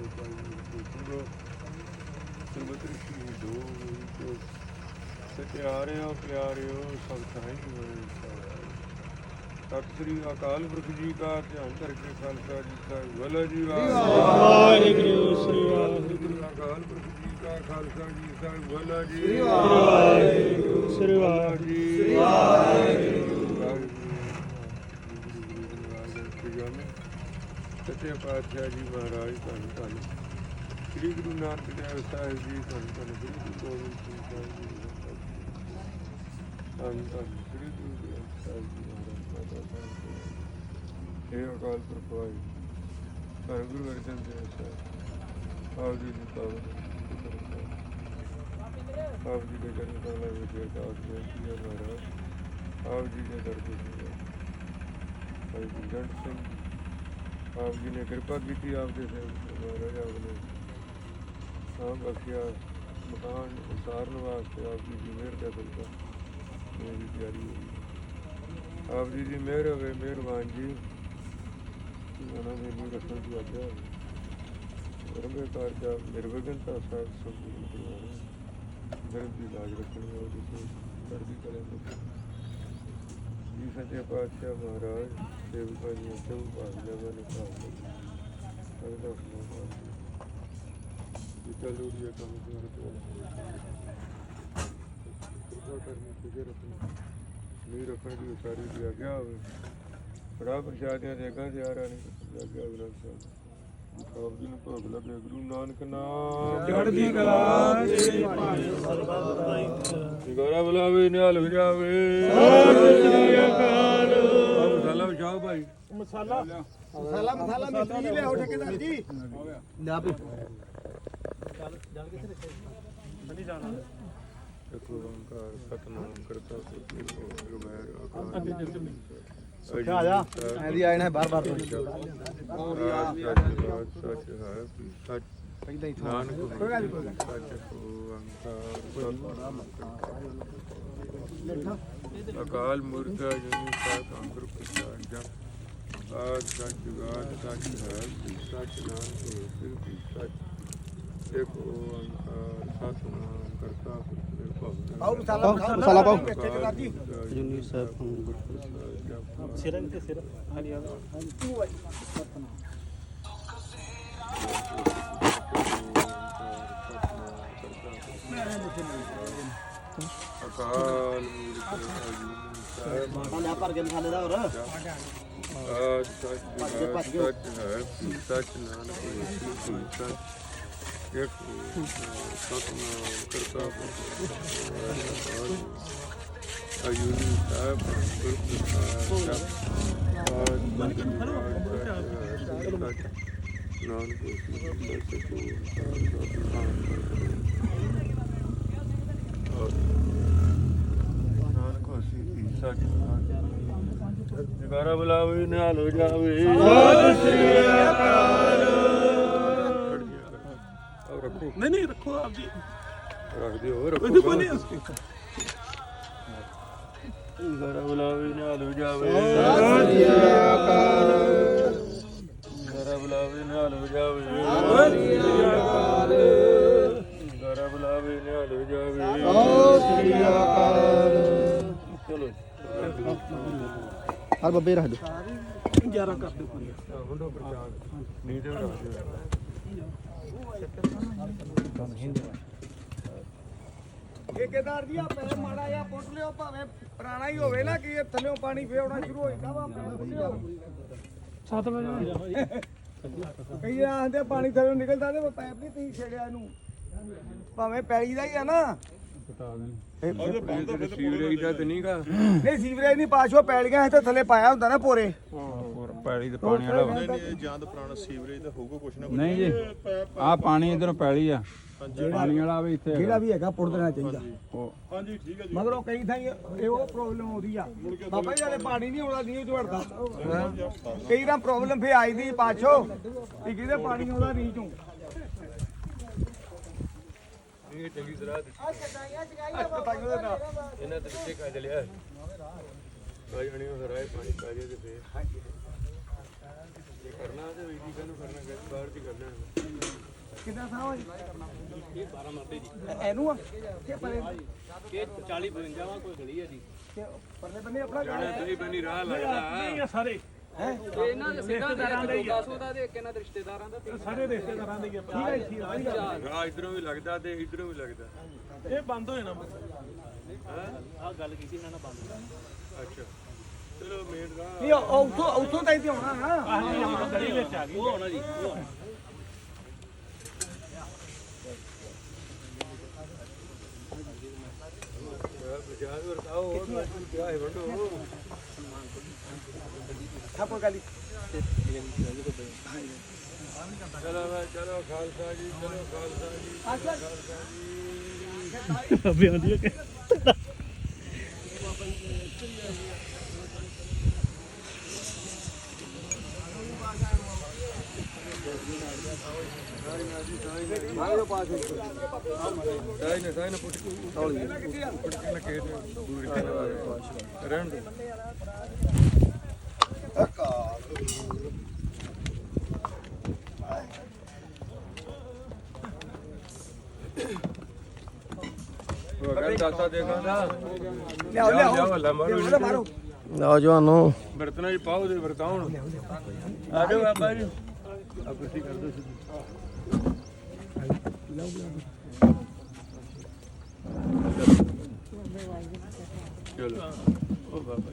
ਗੁਰੂ ਦੋ ਜੋ ਸਤਿਆਰਿਓ ਪਿਆਰਿਓ ਸਭ ਥਾਈ ਹੋਏ ਸਤਿ ਸ੍ਰੀ ਅਕਾਲ ਪੁਰਖ ਜੀ ਕਾ ਧਿਆਨ ਕਰਕੇ ਖਾਲਸਾ ਜੀ ਦਾ ਵਾਲਾ ਜੀ ਵਾਹਿਗੁਰੂ ਸ੍ਰੀ ਵਾਹਿਗੁਰੂ ਅਕਾਲ ਪੁਰਖ ਜੀ ਕਾ ਖਾਲਸਾ ਜੀ ਦਾ ਵਾਲਾ ਜੀ ਵਾਹਿਗੁਰੂ ਸ੍ਰੀ ਵਾਹਿਗੁਰੂ ਜੀ ਸੱਚੇ ਪਾਤਸ਼ਾਹ ਜੀ ਮਹਾਰਾਜ, ਧੰਨ ਧੰਨ। ਸ੍ਰੀ ਗੁਰੂ ਨਾਨਕ ਦੇਵ ਸਾਹਿਬ ਜੀ, ਧੰਨ ਧੰਨ। ਸ੍ਰੀ ਗੁਰੂ ਗੋਬਿੰਦ ਸਿੰਘ ਸਾਹਿਬ ਜੀ ਧੰਨ ਧੰਨ। ਸ੍ਰੀ ਗੁਰੂ ਗ੍ਰੰਥ ਸਾਹਿਬ ਜੀ ਮਹਾਰਾਜ, ਮਾਤਾ ਸਾਹਿਬ ਇਹ ਅਕਾਲ ਪੁਰਖ ਵਾਹਿ ਧੰਨ ਗੁਰੂ ਅਰਜਨ ਦੇਵ ਸਾਹਿਬ। ਆਪ ਜੀ ਦੀ ਪਾਵਨ ਆਪ ਜੀ ਦੇ ਚਰਨ ਕਮਲਾਂ ਵਿੱਚ ਅਰਦਾਸ ਬੇਨਤੀ ਹੈ ਮਹਾਰਾਜ। ਆਪ ਜੀ ਦੇ ਦਰ ਤੇ ਭਾਈ ਗੁਰਜੰਟ ਸਿੰਘ ਆਪ ਜੀ ਨੇ ਕਿਰਪਾ ਕੀਤੀ ਆਪ ਦੇ ਸੇਵਕ ਆਪ ਨੇ ਆਪ ਬਖਸ਼ਿਆ ਮਕਾਨ ਉਸਾਰਨ ਵਾਸਤੇ ਆਪ ਜੀ ਦੀ ਮਿਹਰ ਦਾ ਸਦਕਾ ਮੇਰੀ ਤਿਆਰੀ ਹੋਈ। ਆਪ ਜੀ ਦੀ ਮਿਹਰ ਹੋਵੇ, ਮਿਹਰਬਾਨ ਜੀ। ਉਹਨਾਂ ਦੇ ਨੂੰ ਰੱਖਣ ਦੀ ਆਗਿਆ ਹੋਵੇ ਰੰਗੇ ਕਾਰਜਾ ਨਿਰਵਿਘਨਤਾ ਸਾਹਿਬ ਸੰਪੂਰਨ ਕਰਵਾਉਣਾ ਗਰਮ ਦੀ ਲਾਜ ਰੱਖਣੀ ਹੋ ਜਿਸੇ ਕਰਦੀ ਕਲੇ ਮੁਖ ਜੀ ਸੱਚੇ ਪਾਤਸ਼ਾਹ ਮਹਾਰਾਜ ਸੇਵਕਾਂ ਦੀਆਂ ਸਭ ਭਾਗੀਆਂ ਦਾ ਨਿਕਾਲ ਅਗਲਾ ਸੁਣੋ ਜੀ ਚਲੋ ਜੀ ਕੰਮ ਕਰ ਤੋ ਕਰਨੀ ਫਿਕਰ ਰੱਖਣੀ ਨਹੀਂ ਰੱਖਣ ਦੀ ਉਸਾਰੀ ਦੀ ਆਗਿਆ ਹੋਵੇ ਬੜਾ ਪ੍ਰਸ਼ਾਦਿਆਂ ਦੇ ਅੱਗਾ ਤੇ ਆ ਨਹੀਂ ਆਗਿਆ ਗ੍ਰੰਥ ਸਾਹਿਬ ਆਪ ਜੀ ਨੂੰ ਭੋਗ ਲੱਗੇ ਗੁਰੂ ਨਾਨਕ ਨਾਮ। ਚੜ੍ਹਦੀ ਕਲਾ ਤੇਰੀ ਗੋਰਾ ਬੁਲਾਵੇ ਨਿਹਾਲ ਹੋ ਜਾਵੇ। ਮਸਾਲਾ ਵਿਛਾਓ ਭਾਈ। ਮਸਾਲਾ ਮਸਾਲਾ ਮਸਾਲਾ ਮਿਸਤਰੀ ਜੀ ਲਿਆਓ ਠੇਕੇਦਾਰ ਜੀ। ਲਿਆ ਵੀ ਦੇਖੋ ਓੰਕਾਰ ਸਤਨਾਮ ਕਰਤਾ ਪੁਰਖ ਨਿਰਭਉ ਨਿਰਵੈਰ ਆ ਜਾ। ਐਦੀ ਆਏ ਬਾਰ ਬਾਰ ਤੋਂ। ਪਹਿਲਾਂ ਹੀ ਨਾਨਕ ਕੋਈ ਗੱਲ ਨਹੀਂ। ਸੱਚ ਅਕਾਲ ਮੂਰਤ ਜਨੀ ਸਾਹਿਬ ਅੰਦਰ ਪ੍ਰਸਾਦ ਜਪ ਆਦ ਸੱਚ ਗਾਤ ਸੱਚ ਹੈ ਸੱਚ ਨਾਮ ਹੋਏ ਫਿਰ ਸੱਚ ਇੱਕ ਓੰਕਾਰ ਸਤਨਾਮ ਕਰਤਾ ਪੁਰਖ ਨਿਰਭਉ ਪਾਓ, ਮਸਾਲਾ ਮਸਾਲਾ ਪਾਓ। ਠੇਕੇਦਾਰ ਜੀ ਜੁਨੀ ਸਾਹਿਬ ਅੰਦਰ ਪ੍ਰਸਾਦ ਜਪ ਸਿਰਨ ਤੇ ਸਿਰ ਹਾਂਜੀ ਆ ਅਕਾਲ ਮੂਰਤ ਅਜੂਨੀ ਸਾਹਿਬ ਲਿਆ ਭਰ ਕੇ ਮਸਾਲੇ ਦਾ ਹੋਰ ਆਦ ਸੱਚ ਜੁਗਾਦ ਸੱਚ ਹੈ, ਸੱਚ ਨਾਨਕ ਹੋਏ ਸ੍ਰੀ ਸੱਚ ਇੱਕ ਸਤਨਾਮ ਕਰਤਾ ਅਯੁਨੀ ਸਾਹਿਬ ਗੁਰੂ ਜਗਾਰਾ ਬੁਲਾਵੇ ਨਿਹਾਲ ਹੋ ਜਾਵੇ। ਸਤਿ ਸ੍ਰੀ ਅਕਾਲ। ਨਹੀਂ ਨਹੀਂ ਰੱਖੋ ਆਪ ਜੀ। ਰੱਖ ਦਿਓ ਕੋਈ ਰੱਖੋ ਕੋਈ ਨਹੀਂ ਜਗਾਰਾ ਬੁਲਾਵੇ ਨਿਹਾਲ ਹੋ ਜਾਵੇ ਸ੍ਰੀ ਅਕਾਲ। ਜਗਾਰਾ ਬੁਲਾਵੇ ਨਿਹਾਲ ਹੋ ਜਾਵੇ ਜਗਾਰਾ ਬੁਲਾਵੇ ਨਿਹਾਲ ਹੋ ਜਾਵੇ ਸ੍ਰੀ ਅਕਾਲ। ਚਲੋ। ਹਰ ਬੱਬੇ ਰੱਖ ਦੋ 11 ਕਰ ਹੁੰਡੋ ਪ੍ਰਚਾਰ। ਨੀਂਦ ਰੱਖ ਦਿਓ। ਠੇਕੇਦਾਰ ਜੀ ਆ ਪੈਰ ਮਾੜਾ ਜਿਹਾ ਪੁੱਟ ਲਿਓ ਭਾਵੇਂ ਪੁਰਾਣਾ ਹੀ ਹੋਵੇ ਨਾ ਕਿ ਇਹ ਥੱਲੇੋਂ ਪਾਣੀ ਫੇਉਣਾ ਸ਼ੁਰੂ ਹੋ ਜਾਂਦਾ ਵਾ ਪੈਰ ਪੁੱਟ ਲਿਓ। 7 ਵਜੇ। ਕਈ ਆਂਦੇ ਪਾਣੀ ਥੱਲੋਂ ਨਿਕਲਦਾ ਤੇ ਪੈਪ ਨਹੀਂ ਤੁਸੀਂ ਛੇੜਿਆ ਇਹਨੂੰ। ਭਾਵੇਂ ਪੈਲੀ ਦਾ ਹੀ ਆ ਨਾ। ਸੀਵਰੇਜ ਦਾ ਤੇ ਨਹੀਂਗਾ ਨਹੀਂ ਸੀਵਰੇਜ ਨਹੀਂ ਪਾਸ਼ੋ ਪੈਲੀਆਂ ਇੱਥੇ ਥੱਲੇ ਪਾਇਆ ਹੁੰਦਾ ਨਾ ਪੋਰੇ। ਪੈਲੀ ਤੇ ਪਾਣੀ ਵਾਲਾ ਵਾ। ਨਹੀਂ ਜੀ ਆ ਪਾਣੀ ਇਧਰੋਂ ਪੈਲੀ ਆ। ਪਾਣੀ ਵਾਲਾ ਵੀ ਇੱਥੇ ਜਿਹੜਾ ਵੀ ਹੈਗਾ ਪੁੱਟ ਦੇਣਾ ਚਾਹੀਦਾ। ਉਹ ਮਗਰੋਂ ਕਈ ਥਾਈ ਇਹ ਉਹ ਪ੍ਰੋਬਲਮ ਆਉਂਦੀ ਆ। ਬਾਬਾ ਜੀ ਵਾਲੇ ਪਾਣੀ ਨਹੀਂ ਆਉਂਦਾ ਨਹੀਂ ਝੜਦਾ ਕਈ ਤਾਂ ਪ੍ਰੋਬਲਮ ਫੇ ਆਈ ਦੀ ਪਾਛੋ। ਕਿ ਕਿਹਦੇ ਪਾਣੀ ਆਉਂਦਾ ਨਹੀਂ ਚੋਂ। ਇਹ ਚੰਗੀ ਸਲਾਹ ਦਿੱਤੀ। ਨਹੀਂ ਇਹਨਾਂ ਤੇ ਕਿੱਥੇ ਕਾ ਚਲਿਆ ਕਾਜ ਬਣੀ ਉਹ ਰਾਏ ਪਾਣੀ ਪਾ ਜੇ ਤੇ ਫੇਰ। ਕਰਨਾ ਤੇ ਵੀ ਕੀ ਕਰਨਾ ਕਰਨਾ ਬਾਹਰ ਦੀ ਕਰਨਾ। ਕਿੰਨਾ ਹੋਈ ਇਹ 12 ਮਰਦੇ ਜੀ। ਇਹਨੂੰ ਆ? ਕਿ ਪਰੇ? ਇਹ 40 52 ਵਾ ਕੋਈ ਗਲੀ ਹੈ ਜੀ। ਕਿ ਪਰਲੇ ਬੰਨੇ ਆਪਣਾ ਹੈ ਤੁਸੀਂ ਬਣੀ ਰਾਹ ਲੱਗਦਾ ਨਹੀਂ ਆ ਸਾਰੇ। ਹੈ? ਇਹਨਾਂ ਦੇ ਰਿਸ਼ਤੇਦਾਰਾਂ ਦੇ 200 ਦਾ ਤੇ ਇੱਕ ਇਹਨਾਂ ਦੇ ਰਿਸ਼ਤੇਦਾਰਾਂ ਦਾ ਸਾਰੇ ਰਿਸ਼ਤੇਦਾਰਾਂ ਦੇ। ਠੀਕ ਹੈ ਠੀਕ ਹੈ ਰਾਹ ਇਧਰੋਂ ਵੀ ਲੱਗਦਾ ਤੇ ਇਧਰੋਂ ਵੀ ਲੱਗਦਾ। ਇਹ ਬੰਦ ਹੋ? ਜਾਣਾ ਆ ਗੱਲ ਕੀਤੀ ਇਹਨਾਂ ਨਾਲ ਬੰਦ। ਅੱਛਾ। ਨਹੀਂ ਉਹ ਉੱਥੋਂ ਉੱਥੋਂ ਤਾਂ ਇੱਥੇ ਆਉਣਾ ਨਾ ਆਹ ਗਲੀ ਵਿੱਚ ਆ ਗਈ ਉਹ ਹੋਣਾ ਜੀ। ਬਜਾਜ ਵਰਤਾਓ ਉਹ ਕਿਆ ਹੈ ਵੰਡੋ ਕੋਈ ਗੱਲ। ਚਲੋ ਚਲੋ ਖਾਲਸਾ ਜੀ ਚਲੋ ਖਾਲਸਾ ਜੀ ਅਬੇ ਆਂਦੀ ਹੈ ਕੇ ਨਾ ਕੇ ਦੂਰ ਕੇ ਰਹਿਣ ਦੇ ਉਹ ਗੱਲ ਦਾਤਾ ਦੇਖਾਂਗਾ ਲਿਆਓ ਲਿਆਓ ਨੌਜਵਾਨੋ। ਬਰਤਨਾਂ 'ਚ ਪਾਓ ਦੇ ਵਰਤਾਉਣ। ਆ ਜਾਓ ਬਾਬਾ ਜੀ। ਆ ਕੁਰਸੀ ਕਰ ਦਿਓ ਸਿੱਧੀ। ਚਲੋ ਉਹ ਬਾਬਾ